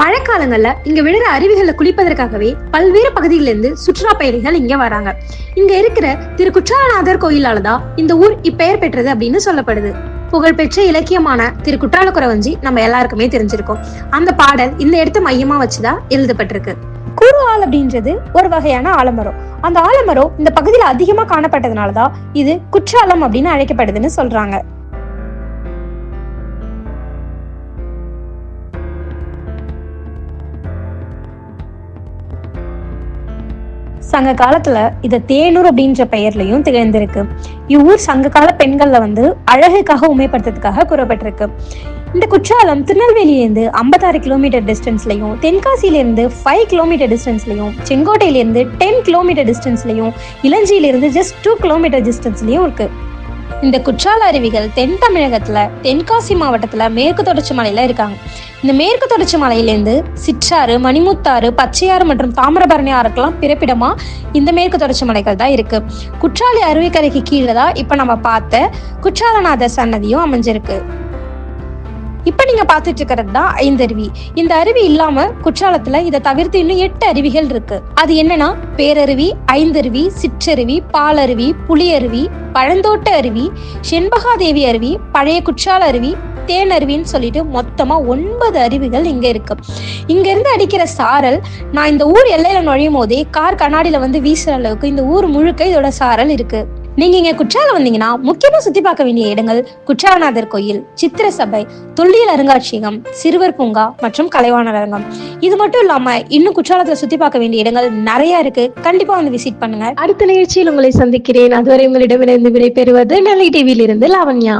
மழைக்காலங்கள்ல இங்க விழுற அருவிகள்ல குளிப்பதற்காகவே பல்வேறு பகுதிகளிலிருந்து சுற்றுலா பயணிகள் இங்க வராங்க. இங்க இருக்கிற திரு குற்றாலநாதர் கோயிலால தான் இந்த ஊர் இப்பெயர் பெற்றது அப்படின்னு சொல்லப்படுது. புகழ்பெற்ற இலக்கியமான திரு குற்றாலக்குறவஞ்சி நம்ம எல்லாருக்குமே தெரிஞ்சிருக்கோம். அந்த பாடல் இந்த இடத்த மையமா வச்சுதான் எழுதப்பட்டிருக்கு. கூறுவாள் அப்படின்றது ஒரு வகையான ஆலமரம். அந்த ஆலமரம் இந்த பகுதியில அதிகமா காணப்பட்டதுனாலதான் இது குற்றாலம் அப்படின்னு அழைக்கப்படுதுன்னு சொல்றாங்க. சங்க காலத்துல இது தேனூர் அப்படின்ற பெயர்லயும் திகழ்ந்திருக்கு. இவ்வூர் சங்க கால பெண்கள்ல வந்து அழகுக்காக உமைப்படுத்துறதுக்காக கூறப்பட்டிருக்கு. இந்த குற்றாலம் திருநெல்வேலியிலேருந்து ஐம்பத்தாறு கிலோமீட்டர் டிஸ்டன்ஸ்லையும் தென்காசியிலேருந்து ஃபைவ் கிலோமீட்டர் டிஸ்டன்ஸ்லையும் செங்கோட்டையிலேருந்து டென் கிலோமீட்டர் டிஸ்டன்ஸ்லையும் இளஞ்சியிலேருந்து ஜஸ்ட் டூ கிலோமீட்டர் டிஸ்டன்ஸ்லையும் இருக்கு. இந்த குற்றால அருவிகள் தென் தமிழகத்துல தென்காசி மாவட்டத்துல மேற்கு தொடர்ச்சி மலையில இருக்காங்க. இந்த மேற்கு தொடர்ச்சி மலையிலேருந்து சிற்றாறு மணிமுத்தாறு பச்சையாறு மற்றும் தாமிரபரணி ஆறுக்கெல்லாம் பிறப்பிடமா இந்த மேற்கு தொடர்ச்சி மலைகள் தான் இருக்கு. குற்றாலி அருவிக்கரைக்கு கீழே தான் இப்ப நம்ம பார்த்த குற்றாலநாதர் சன்னதியும் அமைஞ்சிருக்கு. இப்ப நீங்க பார்த்துட்டு இருக்கிறது தான் ஐந்தருவி இந்த அருவி இல்லாம குற்றாலத்துல இதை தவிர்த்து இன்னும் எட்டு அருவிகள் இருக்கு. அது என்னன்னா பேரருவி ஐந்தருவி சிற்றருவி பாலருவி புலியருவி பழந்தோட்ட அருவி செண்பகாதேவி அருவி பழைய குற்றால அருவி தேனருவின்னு சொல்லிட்டு மொத்தமா ஒன்பது அருவிகள் இங்க இருக்கு. இங்க இருந்து அடிக்கிற சாரல் நான் இந்த ஊர் எல்லையில நுழையும் போதே கார் கண்ணாடியில வந்து வீசுற அளவுக்கு இந்த ஊர் முழுக்க இதோட சாரல் இருக்கு. நீங்க இங்க குற்றாலம் வந்தீங்கன்னா முக்கியமா சுத்தி பார்க்க வேண்டிய இடங்கள் குற்றாலநாதர் கோயில் சித்திர சபை தொல்லியல் அருங்காட்சியகம் சிறுவர் பூங்கா மற்றும் கலைவாணர் அரங்கம். இது மட்டும் இல்லாம இன்னும் குற்றாலத்துல சுத்தி பார்க்க வேண்டிய இடங்கள் நிறைய இருக்கு. கண்டிப்பா வந்து விசிட் பண்ணுங்க. அடுத்த நிகழ்ச்சியில் உங்களை சந்திக்கிறேன். அதுவரை உங்களிடமிருந்து விடைபெறுவது நெல்லை டிவியிலிருந்து லாவண்யா.